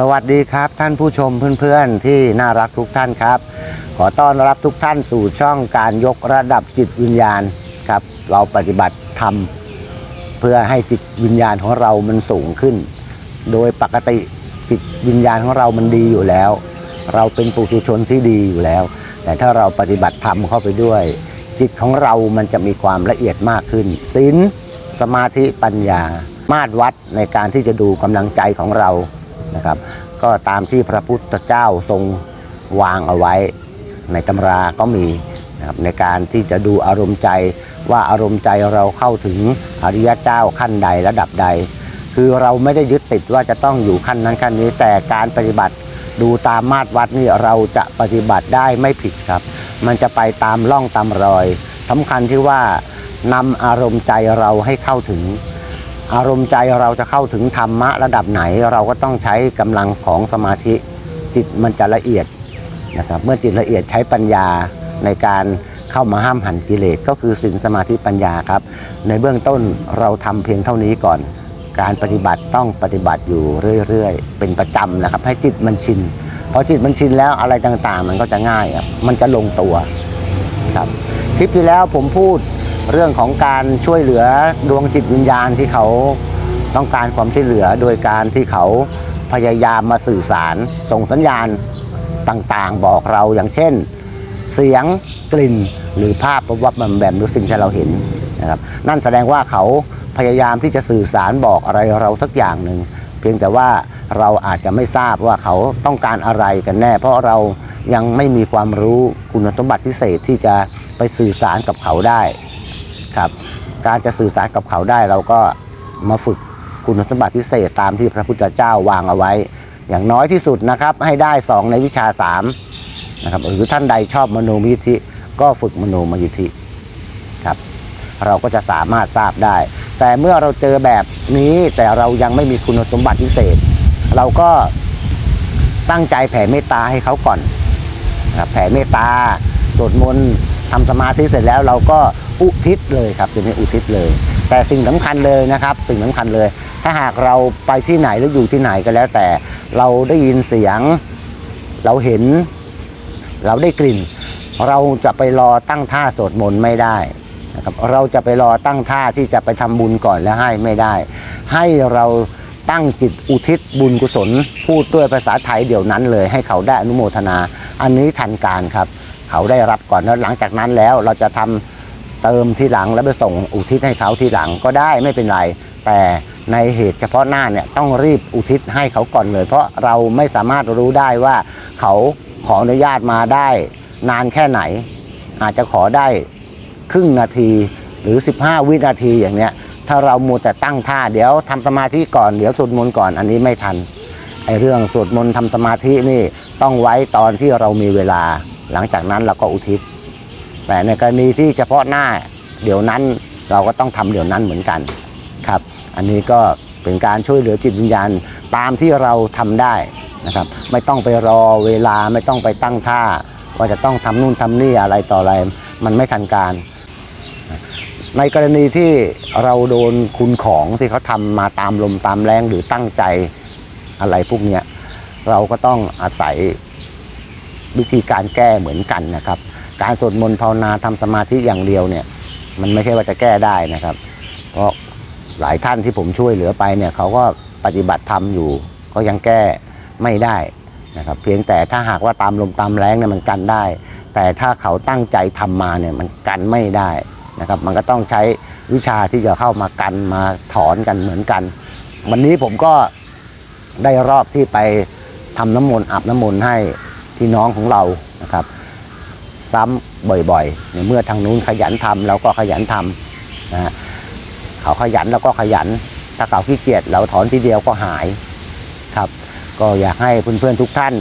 สวัสดีครับท่านผู้ชมเพื่อนๆที่น่ารักทุกท่านครับ ขอต้อนรับทุกท่านสู่ช่องการยกระดับจิตวิญญาณครับ เราปฏิบัติธรรมเพื่อให้จิตวิญญาณของเรามันสูงขึ้น โดยปกติจิตวิญญาณของเรามันดีอยู่แล้ว เราเป็นปุถุชนที่ดีอยู่แล้ว แต่ถ้าเราปฏิบัติธรรมเข้าไปด้วย จิตของเรามันจะมีความละเอียดมากขึ้นศีลสมาธิปัญญามาตรวัดในการที่จะดูกำลังใจของเรา นะครับ ก็ตามที่พระพุทธเจ้าทรงวางเอาไว้ในตำราก็มีนะครับในการที่จะดูอารมณ์ใจว่าอารมณ์ใจเราเข้าถึงอริยเจ้าขั้นใดระดับใด คือเราไม่ได้ยึดติดว่าจะต้องอยู่ขั้นนั้นขั้นนี้ แต่การปฏิบัติดูตามมาตรวัดนี่เราจะปฏิบัติได้ไม่ผิดครับ มันจะไปตามล่องตามรอยสำคัญที่ว่านำอารมณ์ใจเราให้เข้าถึง อารมณ์ใจเราจะเข้าถึงธรรมะระดับไหน เราก็ต้องใช้กำลังของสมาธิจิตมันจะละเอียดนะครับเมื่อจิตละเอียดใช้ปัญญาในการเข้ามาห้ามหันกิเลสก็คือสินสมาธิปัญญาครับ ในเบื้องต้นเราทำเพียงเท่านี้ก่อน การปฏิบัติต้องปฏิบัติอยู่เรื่อยๆ เป็นประจำนะครับ ให้จิตมันชินพอจิตมันชินแล้วอะไรต่างๆ มันก็จะง่ายครับมันจะลงตัวครับคลิปที่แล้วผมพูด เรื่องของการช่วยเหลือดวงจิตวิญญาณที่เขาต้องการความช่วยเหลือโดยการที่เขาพยายามมาสื่อสาร ส่งสัญญาณต่างๆ บอกเราอย่างเช่น เสียงกลิ่นหรือภาพประวับมันแบบหรือสิ่งที่เราเห็นนะครับนั่นแสดงว่าเขาพยายามที่จะสื่อสารบอกอะไรเราสักอย่างหนึ่งเพียงแต่ว่าเราอาจจะไม่ทราบว่าเขาต้องการอะไรกันแน่ เพราะเรายังไม่มีความรู้คุณสมบัติพิเศษที่จะไปสื่อสารกับเขาได้ ครับ การจะสื่อสารกับเขาได้เราก็มาฝึกคุณสมบัติพิเศษตามที่พระพุทธเจ้าวางเอาไว้ อย่างน้อยที่สุดนะครับ ให้ได้ 2 ในวิชา3นะครับหรือท่านใดชอบมโนมยิธิก็ฝึกมโนมยิธิครับ เราก็จะสามารถทราบได้ แต่เมื่อเราเจอแบบนี้แต่เรายังไม่มีคุณสมบัติพิเศษ เราก็ตั้งใจแผ่เมตตาให้เขาก่อนแผ่เมตตาสวดมนต์ ทำสมาธิเสร็จแล้วเราก็อุทิศเลยครับทีนี้อุทิศเลย แต่สิ่งสำคัญเลยนะครับ สิ่งสำคัญเลย ถ้าหากเราไปที่ไหนหรืออยู่ที่ไหนก็แล้ว แต่เราได้ยินเสียง เราเห็น เราได้กลิ่น เราจะไปรอตั้งท่าสวดมนต์ไม่ได้นะครับเราจะไปรอตั้งท่าที่จะไปทำบุญก่อนแล้วให้ไม่ได้ ให้เราตั้งจิตอุทิศบุญกุศล พูดด้วยภาษาไทยเดี๋ยวนั้นเลย ให้เขาได้อนุโมทนา อันนี้ทันการครับ เขาได้รับก่อนแล้วหลังจากนั้นแล้วเราจะทำเติมที่หลังแล้วไปส่งอุทิศให้เขาทีหลังก็ได้ไม่เป็นไร แต่ในเหตุเฉพาะหน้าเนี่ยต้องรีบอุทิศให้เขาก่อนเลย เพราะเราไม่สามารถรู้ได้ว่าเขาขออนุญาตมาได้ นานแค่ไหน อาจจะขอได้ครึ่งนาทีหรือ 15 วินาทีอย่างเนี้ยถ้าเรามัวแต่ตั้งท่าเดี๋ยวทำสมาธิก่อนเดี๋ยวสวดมนต์ก่อนอันนี้ไม่ทันไอเรื่องสวดมนต์ทำสมาธินี่ต้องไว้ตอนที่เรามีเวลา หลังจากนั้นเราก็อุทิศ แต่ในกรณีที่เฉพาะหน้าเดี๋ยวนั้นเราก็ต้องทำเดี๋ยวนั้นเหมือนกันครับ อันนี้ก็เป็นการช่วยเหลือจิตวิญญาณตามที่เราทำได้นะครับ ไม่ต้องไปรอเวลาไม่ต้องไปตั้งท่า ว่าจะต้องทำนู่นทำนี่อะไรต่ออะไร มันไม่ทันการ ในกรณีที่เราโดนคุณของที่เขาทำมาตามลมตามแรงหรือตั้งใจอะไรพวกเนี้ยเราก็ต้องอาศัย วิธีการแก้เหมือนกันนะครับ การสวดมนต์ภาวนาทำสมาธิอย่างเดียวเนี่ย มันไม่ใช่ว่าจะแก้ได้นะครับ เพราะหลายท่านที่ผมช่วยเหลือไปเนี่ยเขาก็ปฏิบัติธรรมอยู่ก็ยังแก้ไม่ได้นะครับ เพียงแต่ถ้าหากว่าตามลมตามแรงเนี่ยมันกันได้ แต่ถ้าเขาตั้งใจทำมาเนี่ยมันกันไม่ได้นะครับ มันก็ต้องใช้วิชาที่จะเข้ามากันมาถอนกันเหมือนกัน วันนี้ผมก็ได้รอบที่ไปทำน้ำมนต์อาบน้ำมนต์ให้ พี่น้องของเรานะครับ ซ้ำบ่อยๆในเมื่อทางนู้นขยันทำเราก็ขยันทำนะเขาขยันเราก็ขยัน ถ้าเขาขี้เกียจเราถอนทีเดียวก็หายครับ ก็อยากให้เพื่อนๆทุกท่าน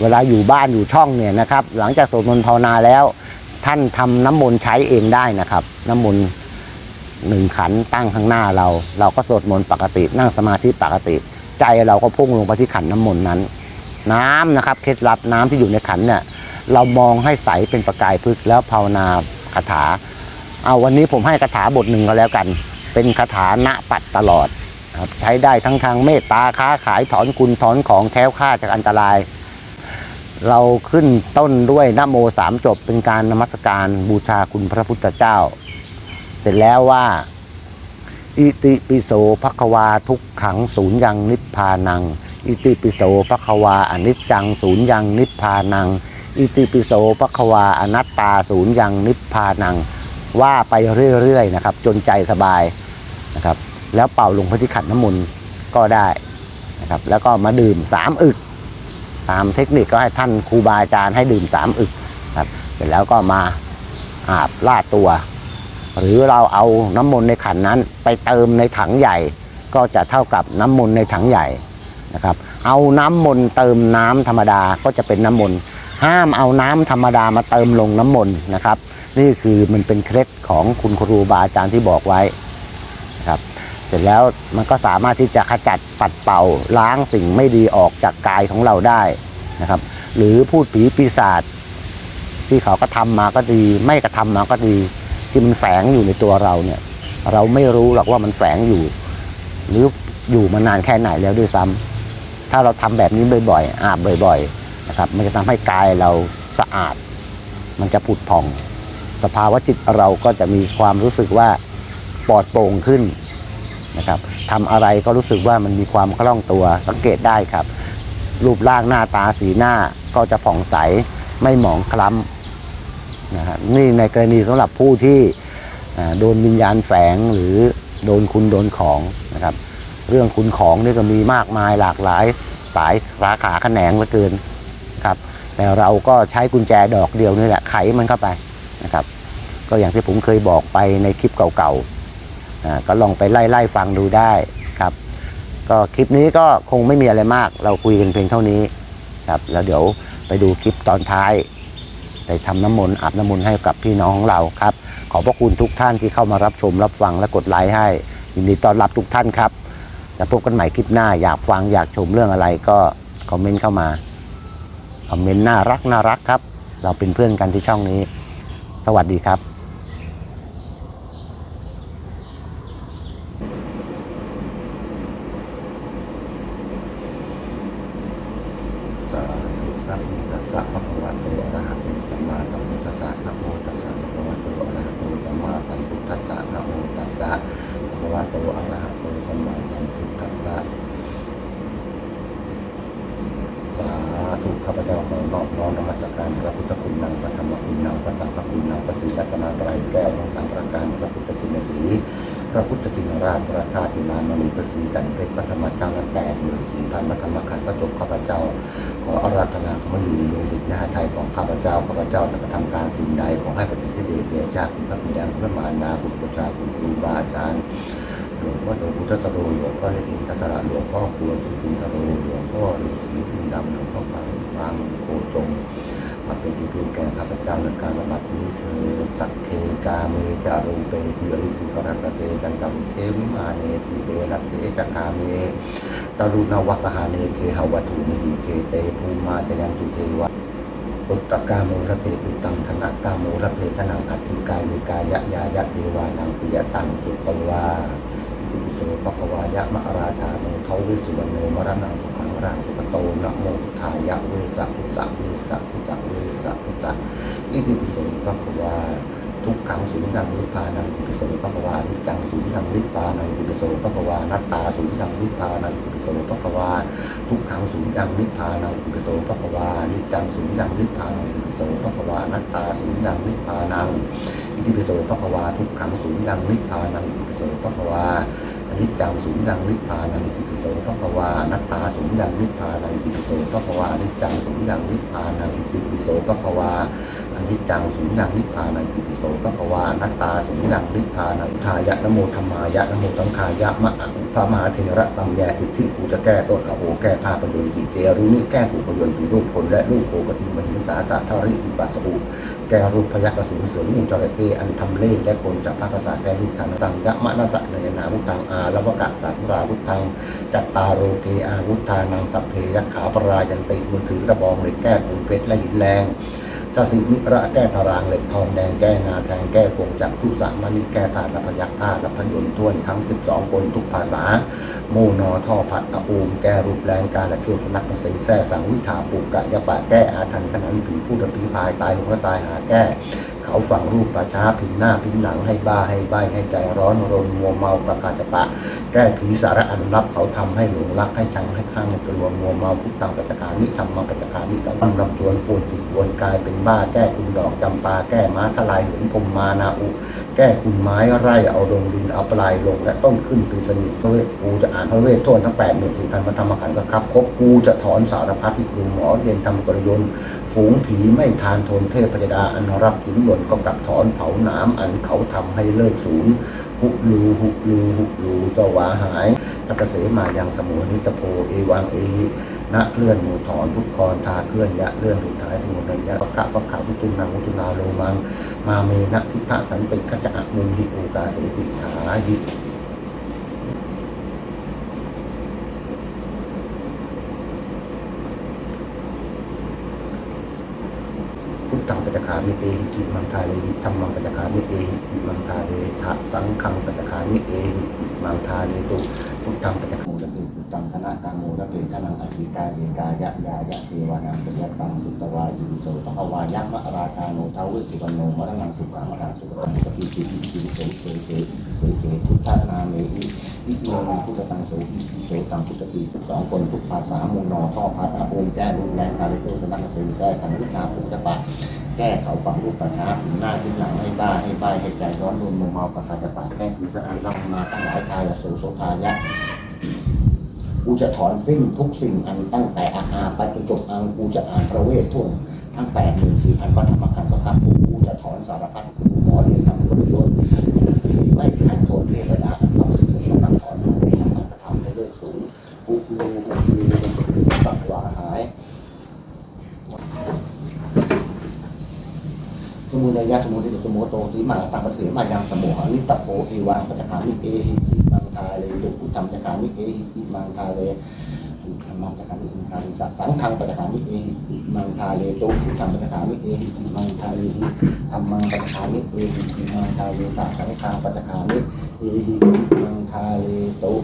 เวลาอยู่บ้านอยู่ช่องเนี่ยนะครับ หลังจากสวดมนต์ภาวนาแล้ว ท่านทำน้ำมนต์ใช้เองได้นะครับ น้ำมนต์หนึ่งขันตั้งข้างหน้าเรา เราก็สวดมนต์ปกติ นั่งสมาธิปกติ ใจเราก็พุ่งลงไปที่ขันน้ำมนต์นั้น น้ำนะครับเคล็ดลับน้ำที่อยู่ในขันเนี่ยเรามองให้ใสเป็นประกายพึกษ์แล้วภาวนาคาถาเอาวันนี้ผมให้คาถาบทหนึ่งก็แล้วกัน เป็นคาถาณปัดตลอดครับใช้ได้ทั้งทางเมตตาค้าขายถอนคุณถอนของแค้วคลาจากอันตราย เราขึ้นต้นด้วยนโมสามจบเป็นการนมัสการบูชาคุณพระพุทธเจ้า เสร็จแล้วว่า อิติปิโสภควาทุกขังศูนย์ยังนิพพานัง อิติปิโสภควาอนิจจังศูนย์ยังนิพพานัง อิติปิโสภควาอนัตตาศูนย์ยังนิพพานัง ว่าไปเรื่อยๆนะครับจนใจสบายนะครับแล้วเป่าลงพที่ขันน้ำมนต์ก็ได้นะครับแล้วก็มาดื่มสามอึก ตามเทคนิคก็ให้ท่านครูบาอาจารย์ให้ดื่มสามอึกครับเสร็จแล้วก็มาอาบลาดตัว หรือเราเอาน้ำมนต์ในขันนั้นไปเติมในถังใหญ่ ก็จะเท่ากับน้ำมนต์ในถังใหญ่ นะครับ เอาน้ำมนต์เติมน้ำธรรมดาก็จะเป็นน้ำมนต์ห้ามเอาน้ำธรรมดามาเติมลงน้ำมนต์นะครับ นี่คือมันเป็นเคล็ดของคุณครูบาอาจารย์ที่บอกไว้นะครับ เสร็จแล้วมันก็สามารถที่จะขจัดปัดเป่าล้างสิ่งไม่ดีออกจากกายของเราได้นะครับ หรือพูดผีปีศาจที่เขาก็ทำมาก็ดี ไม่กระทำมาก็ดี ที่มันแฝงอยู่ในตัวเราเนี่ย เราไม่รู้หรอกว่ามันแฝงอยู่ หรืออยู่มานานแค่ไหนแล้วด้วยซ้ำ ถ้าเราทำแบบนี้บ่อยๆ อาบบ่อยๆนะครับมันจะทำให้กายเราสะอาด มันจะผุดผ่อง สภาวะจิตเราก็จะมีความรู้สึกว่าปลอดโปร่งขึ้นนะครับทำอะไรก็รู้สึกว่ามันมีความคล่องตัวสังเกตได้ครับ รูปร่างหน้าตาสีหน้าก็จะผ่องใสไม่หมองคล้ำนะครับนี่ในกรณีสำหรับผู้ที่โดนวิญญาณแฝงหรือโดนคุณโดนของนะครับ เรื่องคุณของนี่ก็มีมากมายหลากหลายสายสาขาแขนงเหลือเกินครับแต่เราก็ใช้กุญแจดอกเดียวนี่แหละไขมันเข้าไปนะครับ ก็อย่างที่ผมเคยบอกไปในคลิปเก่าๆก็ลองไปไล่ไล่ฟังดูได้ครับ ก็คลิปนี้ก็คงไม่มีอะไรมาก เราคุยกันเพียงเท่านี้ครับ แล้วเดี๋ยวไปดูคลิปตอนท้ายได้ทำน้ำมนต์อาบน้ำมนต์ให้กับพี่น้องของเราครับ ขอบพระคุณทุกท่านที่เข้ามารับชมรับฟังและกดไลค์ให้ยินดีต้อนรับทุกท่านครับ แล้วพบกันใหม่คลิปหน้าอยากฟังอยากชมเรื่องอะไรก็คอมเมนต์เข้ามา คอมเมนต์น่ารักน่ารักครับ เราเป็นเพื่อนกันที่ช่องนี้ สวัสดีครับสาธุตัสสะภะคะวะโตอะระหะโตสัมมาสัมพุทธัสสะนะโมตัสสะภะคะวะโตอะระหะโตสัมมาสัมพุทธัสสะนะโมตัสสะภะคะวะโตอะระหะ สัมมาสัมพุทธัสสะสาธุข้าพเจ้าขอนอบน้อมนมัสการพระพุทธคุณนางพระธรรมคุณนางพระสังฆคุณนางพระศรีรัตนตรัยแก้วของสังฆราการพระพุทธจินสีพระพุทธจินราชพระธาตุนามณีพระศรีสันเพชรพระธรรมจังแปดหมื่นสี่พันพระธรรมขันธ์พระจบข้าพเจ้า ขออาราธนาเข้ามาอยู่ในดวงจิตหน้าไทยของข้าพเจ้าข้าพเจ้าจะกระทำการสิ่งใดขอให้ปฏิเสธเดชาคุณพระคุณยังพระมารดาคุณประชาคุณครูบาอาจารย์ หลวงพ่อโดพุทธสโรหลวงพ่อเล็กอินทศระหลวงพ่อครัวจุตินทโรหลวงพ่อฤาษีทิมดำหลวงพ่อบางบางโคตงมาเป็นที่พึ่งแก่ข้าพเจ้าในการระบาดนี้เธอสักเคกาเมจารุเปคืออริสิกรัตเตจันตังเควิมาเนทีเบรัตเทจักาเมตรุณวัคหาเนเคหวัตุมิเคเตภูมาจยันตุเทวะปุตตะกาโมระเพปุตตังธนกาโมระเพทนังอัตถิกายกายะยายะเทวานังปิยตังสุปวา ติปิโสปะควายะมะราชาโนเทวิสุวรรณโนมรณังสุขังรังสุปโตนะโมทายะเวสัพุสะเวสัพุสะเวสัพุสะอิติปิโสปะควา ทุกขังสุญญังนิพพานังอิติปิโสภควานิจังสุญญังนิพพานังอิติปิโสภควานัตตาสุญญังนิพพานังอิติปิโสภควาทุกขังสุญญังนิพพานังอิติปิโสภควานิจังสุญญังนิพพานังอิติปิโสภควานัตตาสุญญังนิพพานังอิติปิโสภควาทุกขังสุญญังนิพพานังอิติปิโสภควาอนิจจังสุญญังนิพพานังอิติปิโสภควานัตตาสุญญังนิพพานังอิติปิโสภควาอนิจจังสุญญังนิพพานังอิติปิโสภควา อนิจังสุญญังนิพพานังอิติปิโสภะควานัตตาสุญญังนิพพานังทายะนโมธรรมายะนโมสังขายะมะอะอุปามหาเทระตัมแยสิทธิกูจะแก้ต้นอโหแก้ผ้าประโยนกิเจรู้นี่แก้ผูกประโยชน์ปีรูปผลและลูกโกกติมหิงสาสาทาริอุปัสสอุแก้รูปพยักกสิงเสริมมูจระเข้อันทำเล่และกลจากภาคศาสแก้รูปทางตังยะมะนสะนายนาวุธังอาลวกะสังราวุธังจัตตาโรเกอาวุธานังสัพเพยักขาปรายันติมือถือกระบองเหล็กแก้ปูนเพชรและหินแรง สสินิระแก้ตารางเหล็กทองแดงแก้งาแทงแก้คงจักผู้สามณิแก้ผ่านรับพยักผ้ารับพยนต์ทวนทั้ง 12 คนทุกภาษา โมนอท่อผัดอะอูมแก้รูปแรงการละเกี่ยวสนักเสงแซ่สังวิถาปูกะยะปะแก้อาทันขนันผีผู้ดผีพายตายลงก็ตายหาแก้ เขาฝังรูปประช้าพินหน้าพินหลังให้บ้าให้ใบให้ใจร้อนรนมัวเมาประกาศปะ แก้ผีสารอันรับเขาทำให้หลงรักให้ชังให้ข้างกลัวมัวเมาพุทธังปัจจการนิธรรมังปัจจการนิสังลำจวนปวดจิตปวดกายเป็นบ้าแก้คุณดอกจำปาแก้ม้าทลายหมือนพรมมานาอุ แก้คุณไม้ไร่เอาลงดินเอาปลายลงและต้นขึ้นเป็นสนิทเวทกูจะอ่านพระเวทโทษทั้งแปดหมื่นสี่พันพระธรรมขันธ์ก็ครับครบกูจะถอนสารพัดที่ครูหมอเรียนทำกรยนต์ฝูงผีไม่ทานทนเทพพยดาอันรับขุนหลนก็กลับถอนเผาหนามอันเขาทำให้เลิกศูนย์ หุลูหุลูหุลูสวาหายทักเสมายังสมุนิตโพเอวังเอณเคลื่อนหมูถอนทุกคอนทาเคลื่อนยะเลื่อนหลุดหายสมุนยะปะกะปะขาวิจุนังวิจุนาโลมัง มาเมนะพุทธสันติขจะมุนหิโอกาเสติขาหิ พุทธังปัจจคามิเอหิอิมังทาเลหิธรรมังปัจจคามิเอหิอิมังทาเลทะสังฆังปัจจคามิเอหิอิมังทาเลตุพุทธังปัจจคาโมระเปพุทธังธนากังโมระเปทนังอธิกาเอกายะยายะเทวานังปยตังสุตวายุโสตะวายะมะราชาโนทาวิสิปันโนมรณังสุขังมะรณังสุขังปฏิจิติจิเสเสเสเสเสพุทธานาเมหิอิโนมังพุทธังโสอิโส ตังพุทธปีสองคนทุกภาษามูนอท่อพัดอาโอมแก้รุนแรงการเลโตสนักเสนแซ่สังวิชาปุจจปะแก้เขาฝังรูปประช้าถึงหน้าถึงหลังให้บ้าให้ใบให้ใจร้อนรุนมัวเมาประสาทจะปากแก้ผีสะอาดรับมาตั้งหลายกายโสโสทายะกูจะถอนสิ้นทุกสิ่งอันตั้งแต่อาหาไปจนจบอังกูจะอ่านพระเวททุ่งทั้งแปดหมื่นสี่พันวัฒนธรรมกันประกับกูจะถอนสารพัดคุณหมอเรียนทำประโยชน์ไม่ขายโทนเทวดาอันต้องสิ่งที่ต้องถอนให้ทำสังฆธรรมให้เลิกสูงกูกูกูกูสังวาหาย สมุนัยะสมุนิสมุโตสีมาตังปเสมายังสมุหานิตโพเอวังปัจจามิเอหิอิมังทาเลดุพุทธัมปัจจามิเอหิอิมังทาเลยธรรมังปัจจามิอิมังทาจักสังฆังปัจจามิเอหิอิมังทาเลตุพุทธัมปัจจามิเอหิอิมังทาเลยธรรมังปัจจามิเอหิอิมังทาเลยตักสังฆังปัจจามิเอหิอิมังคาเลยุ